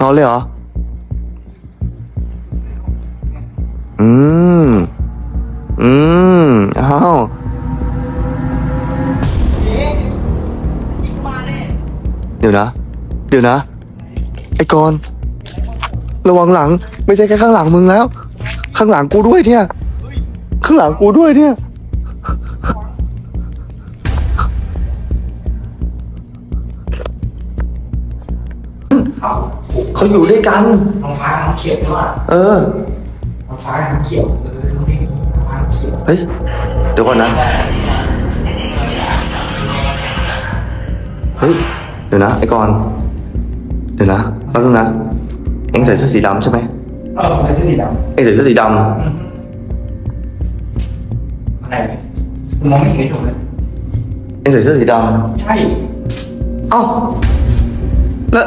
นอนเลยเหรอ อืม อืม อ้าว เดี๋ยวนะ เดี๋ยวนะ ไอ้กรณ์ระวังหลัง ไม่ใช่แค่ข้างหลังมึงแล้ว ข้างหลังกูด้วยเนี่ย ข้างหลังกูด้วยเนี่ย เขาอยู่ด้วยกัน น้องฟ้าน้องเขียวด้วยเออ น้องฟ้าน้องเขียวเออน้องเองน้องฟ้าน้องเขียวเฮ้ย เดี๋ยวก่อนนะ เฮ้ย เดี๋ยวนะ ไอ้กรณ์เดี๋ยวนะแป๊บนึงนะ เอ็งใส่เสื้อสีดำใช่ไหม เออผมใส่เสื้อสีดเอ็งใส่เสื้อสีดำอะไรผมมองไม่เห็นถูกเลยำเอ็งใส่เสื้อสีดใช่ำเอ้า แล้ว